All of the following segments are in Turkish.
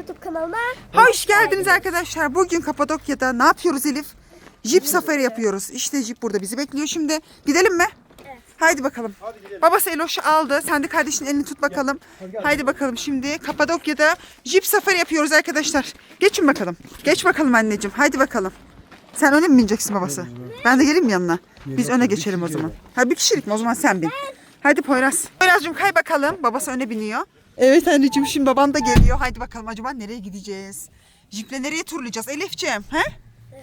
YouTube kanalıma. Hoş geldiniz arkadaşlar. Bugün Kapadokya'da ne yapıyoruz Elif? Jip safari yapıyoruz. İşte jip burada bizi bekliyor şimdi. Gidelim mi? Haydi bakalım. Babası Eloş'u aldı. Sen de kardeşin elini tut bakalım. Haydi bakalım şimdi Kapadokya'da jip safari yapıyoruz arkadaşlar. Geçin bakalım. Geç bakalım anneciğim. Haydi bakalım. Sen öne mi bineceksin babası? Ben de geleyim mi yanına? Biz öne geçelim o zaman. Ha bir kişilik mi? O zaman sen bin. Haydi Poyraz. Poyraz'cığım kay bakalım. Babası öne biniyor. Evet anneciğim şimdi baban da geliyor. Haydi bakalım acaba nereye gideceğiz? Jiple nereye turlayacağız Elif'ciğim? He?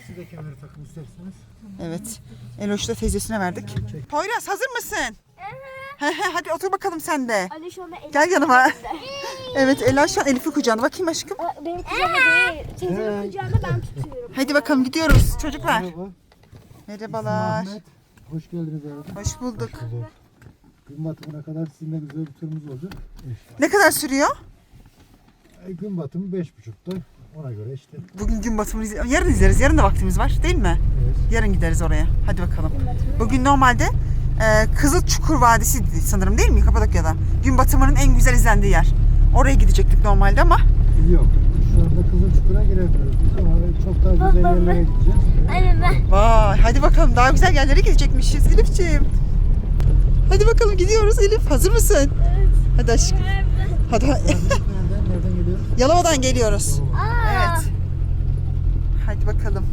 Siz de kemeri takın isterseniz. Evet. Eloş'u da teyzesine verdik. Poyraz hazır mısın? He he hadi otur bakalım sen de. Ali şu anda Elif. Gel yanıma. Evet Ela şu an Elif'i kucağına. Bakayım aşkım. Benim kucağıma değil. Teyzemin kucağında ben tutuyorum. Hadi bakalım gidiyoruz çocuklar. Merhaba. Merhabalar. Hoş geldiniz abi. Hoş bulduk. Gün batımına kadar sizinle güzel bir turumuz olacak. Ne kadar sürüyor? E, gün batımı beş buçukta. Ona göre işte. Bugün gün batımını izle- Yarın izleriz. Yarın da vaktimiz var değil mi? Evet. Yarın gideriz oraya. Hadi bakalım. Bugün normalde e, Kızıl Çukur Vadisi sanırım değil mi Kapadokya'da? Gün batımının en güzel izlendiği yer. Oraya gidecektik normalde ama Yok. Şu anda Kızılçukur'a giremiyoruz biz ama çok daha güzel yerlere gideceğiz. Aynen ben. Vay hadi bakalım daha güzel yerlere gidecekmişiz Elif'ciğim. Hadi bakalım gidiyoruz Elif. Hazır mısın? Hadi aşkım. Hadi. Nereden, nereden geliyoruz? Yalova'dan geliyoruz. Aa. Evet. Hadi bakalım.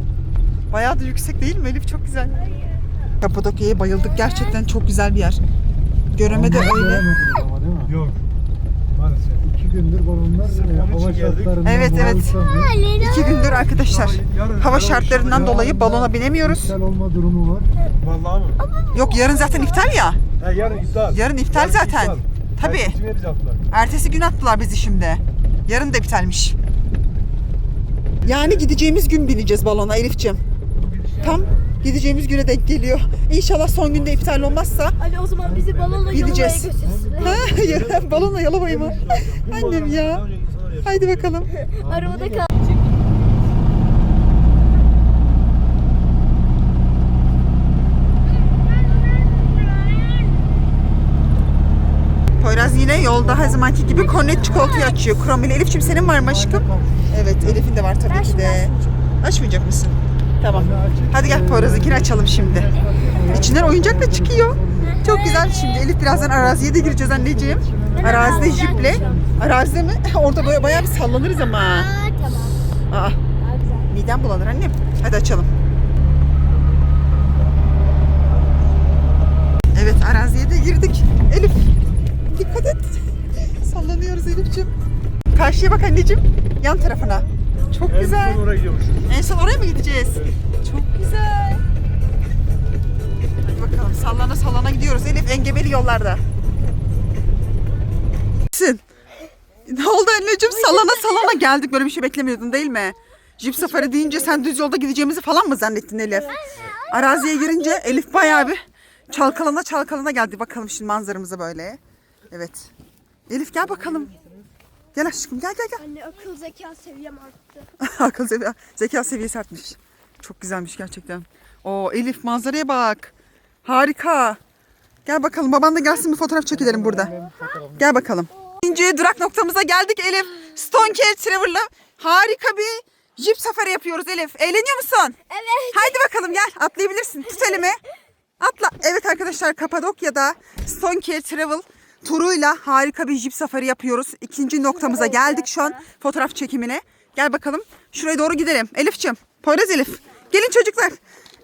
Bayağı da yüksek değil mi Elif? Çok güzel. Kapadokya'ya bayıldık. Gerçekten çok güzel bir yer. Göreme de öyle. ama değil mi? Yok. Maalesef. İki gündür balonlar hava şartlarından Evet, evet. İki gündür arkadaşlar. Yarın- Hava yarın şartlarından dolayı balona binemiyoruz. İptal olma durumu var. Vallahi mı? Yok yarın zaten iptal ya. He yarın iptal. Yarın iptal zaten. Tabii. Ertesi gün yaptılar. Ertesi gün attılar bizi şimdi. Yarın da iptalmiş. Yani gideceğimiz gün bineceğiz balona Elif'ciğim. Tam gideceğimiz güne denk geliyor. İnşallah son günde iptal olmazsa. Ali o zaman bizi balonla Gideceğiz. Yalova'ya götürsün. Ha, balonla yalamayı mı? Annem ya. Haydi bakalım. Arabada kal. Poyraz yine yolda her zamanki gibi kornet çikolatayı açıyor. Kromili. Elif'ciğim senin var mı aşkım? Evet Elif'in de var tabii ki de. Açmayacak mısın? Tamam. Hadi gel Poyraz'ınkini açalım şimdi. İçinden oyuncak da çıkıyor. Çok güzel. Şimdi Elif birazdan araziye de gireceğiz anneciğim. Arazide jiple. Arazide mi? Orada böyle bayağı bir sallanırız ama. Aa, midem bulanır annem. Hadi açalım. Karşıya bak anneciğim. Yan tarafına. Çok En güzel. son oraya gidiyormuşuz. En son oraya mı gideceğiz? Çok güzel. Hadi bakalım sallana sallana gidiyoruz. Elif engebeli yollarda. Sin. Ne oldu anneciğim? Sallana sallana geldik. Böyle bir şey beklemiyordun değil mi? Jeep safari deyince sen düz yolda gideceğimizi falan mı zannettin Elif? Araziye girince Elif bayağı bir çalkalana çalkalana geldi. Bakalım şimdi manzaramıza böyle. Evet. Elif gel bakalım. Gel aşkım gel gel gel. Anne akıl zeka seviyem arttı. Akıl seviye, zeka seviyesi artmış. Çok güzelmiş gerçekten. Oo Elif manzaraya bak. Harika. Gel bakalım baban da gelsin bir fotoğraf çekilelim burada. Gel bakalım. İkinci durak noktamıza geldik Elif. Stonker Trevor'la harika bir jip safari yapıyoruz Elif. Eğleniyor musun? Evet. Haydi bakalım gel atlayabilirsin. Tut elimi. Atla. Evet arkadaşlar Kapadokya'da Stonker Travel turuyla harika bir jip safari yapıyoruz. İkinci noktamıza geldik şu an fotoğraf çekimine. Gel bakalım şuraya doğru gidelim. Elif'ciğim. Poyraz Elif. Gelin çocuklar.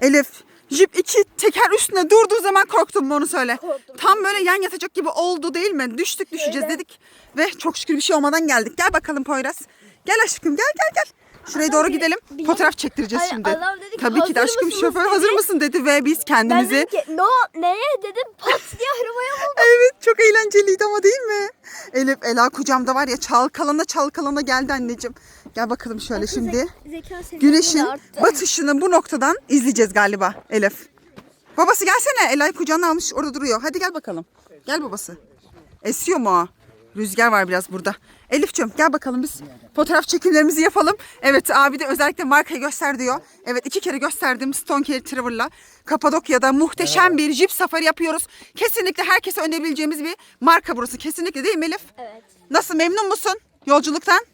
Elif. Jip iki teker üstüne durduğu zaman korktum mu onu söyle. Tam böyle yan yatacak gibi oldu değil mi? Düştük düşeceğiz dedik. Ve çok şükür bir şey olmadan geldik. Gel bakalım Poyraz. Gel aşkım gel gel gel. Şuraya doğru gidelim. Fotoğraf çektireceğiz Ay, şimdi. adam dedi ki, Tabii ki de "Hazır aşkım mısınız?" şoför hazır mısın dedi ve biz Ben kendimizi dedim ki no neye dedim pat diye arabaya buldum. Evet çok eğlenceliydi ama değil mi? Elif Ela kucamda var ya çalkalana çalkalana geldi anneciğim. Gel bakalım şöyle şimdi. Zeka Güneşin de arttı. batışını bu noktadan izleyeceğiz galiba Elif. Babası gelsene. Ela'yı kucağına almış orada duruyor. Hadi gel bakalım. Gel babası. Esiyor mu o? Rüzgar var biraz burada. Elif'ciğim gel bakalım biz fotoğraf çekimlerimizi yapalım. Evet abi de özellikle markayı göster diyor. Evet iki kere gösterdim Stone Care Travel'la. Kapadokya'da muhteşem bir jip safari yapıyoruz. Kesinlikle herkese önerebileceğimiz bir marka burası. Kesinlikle değil mi Elif? Evet. Nasıl memnun musun yolculuktan?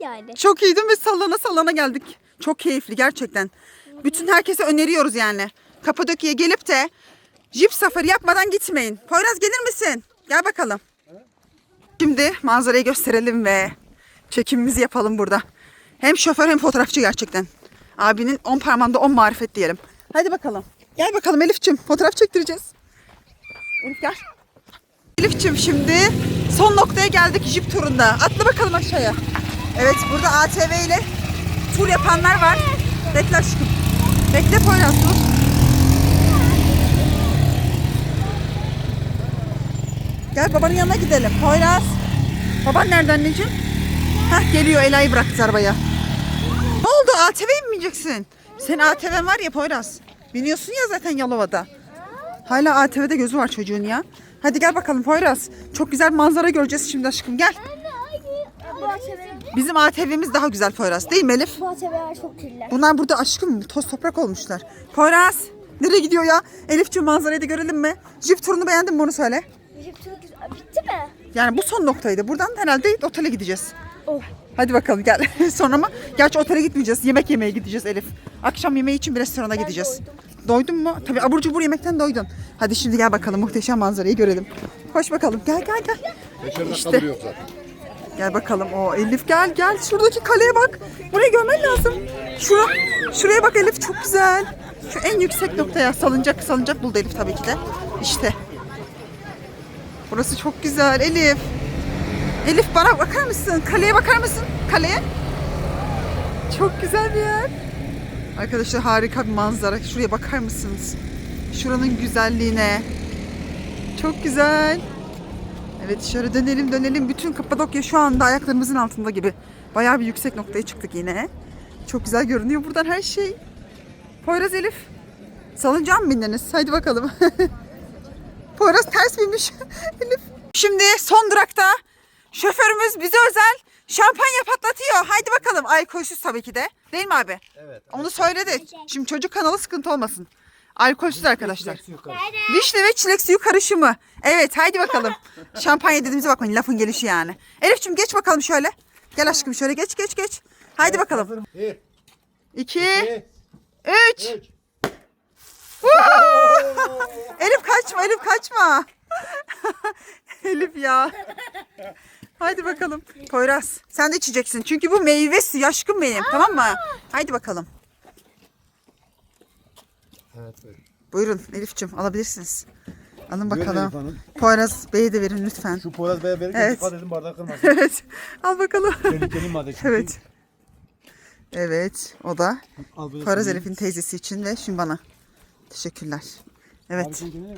yani. Çok iyiydi ve sallana sallana geldik. Çok keyifli gerçekten. Bütün herkese öneriyoruz yani. Kapadokya'ya gelip de jip safari yapmadan gitmeyin. Poyraz gelir misin? Gel bakalım. Şimdi manzarayı gösterelim ve çekimimizi yapalım burada. Hem şoför hem fotoğrafçı gerçekten. Abinin 10 parmağında 10 marifet diyelim. Hadi bakalım. Gel bakalım Elif'ciğim fotoğraf çektireceğiz. Elif gel. Elif'ciğim şimdi son noktaya geldik jip turunda. Atla bakalım aşağıya. Evet burada ATV ile tur yapanlar var. Bekle aşkım. Bekle Poyraz. Gel babanın yanına gidelim. Poyraz. Baban nerede anneciğim? Hah geliyor Ela'yı bıraktı arabaya. Ne oldu ATV'ye mi bineceksin? Senin ATV'n var ya Poyraz. Biniyorsun ya zaten Yalova'da. Hala ATV'de gözü var çocuğun ya. Hadi gel bakalım Poyraz. Çok güzel manzara göreceğiz şimdi aşkım gel. Bizim ATV'miz daha güzel Poyraz değil mi Elif? bu ATV'ler çok kirli. Bunlar burada aşkım toz toprak olmuşlar. Poyraz nereye gidiyor ya? Elifciğim manzarayı da görelim mi? Jip turunu beğendin mi onu söyle. Bitti mi? Yani bu son noktaydı. Buradan herhalde otele gideceğiz. Oh. Hadi bakalım gel. Sonra mı? Gerçi otele gitmeyeceğiz. Yemek yemeye gideceğiz Elif. Akşam yemeği için bir restorana gideceğiz. Doydun mu? Tabii abur cubur yemekten doydun. Hadi şimdi gel bakalım muhteşem manzarayı görelim. Koş bakalım. Gel gel gel. İşte. Gel bakalım. O Elif gel gel. Şuradaki kaleye bak. Burayı görmen lazım. Şura, şuraya bak Elif çok güzel. Şu en yüksek noktaya salıncak salıncak buldu Elif tabii ki de. İşte. Burası çok güzel Elif. Elif bana bakar mısın? Kaleye bakar mısın? Kaleye. Çok güzel bir yer. Arkadaşlar harika bir manzara. Şuraya bakar mısınız? Şuranın güzelliğine. Çok güzel. Evet şöyle dönelim dönelim. Bütün Kapadokya şu anda ayaklarımızın altında gibi. Bayağı bir yüksek noktaya çıktık yine. Çok güzel görünüyor buradan her şey. Poyraz Elif. Salıncağa mı bindiniz? Haydi bakalım. Poyraz ters binmiş. Elif. Şimdi son durakta şoförümüz bize özel şampanya patlatıyor. Haydi bakalım. Alkolsüz tabii ki de. Değil mi abi? Evet. Onu söyledi. Şimdi çocuk kanalı sıkıntı olmasın. Alkolsüz arkadaşlar. Vişne ve çilek suyu karışımı. Evet haydi bakalım. Şampanya dediğimize bakmayın lafın gelişi yani. Elif'ciğim geç bakalım şöyle. Gel aşkım şöyle geç geç geç. Haydi bakalım. Bir, İki, iki, üç. üç. Elif kaçma Elif kaçma. Elif ya. Haydi bakalım. Poyraz sen de içeceksin. Çünkü bu meyve suyu aşkım benim tamam mı? Haydi bakalım. Evet buyur. Buyurun Elif'ciğim alabilirsiniz. Alın Buyurun bakalım. Hanım. Poyraz Bey'e de verin lütfen. Şu Poyraz Bey'e verirken Evet. dikkat edin kırmasın. Evet. Al bakalım. Tehlikeli madde çünkü. Evet. Evet. O da Al böyle Poyraz söyleyeyim. Elif'in teyzesi için ve şimdi bana. Teşekkürler. Evet.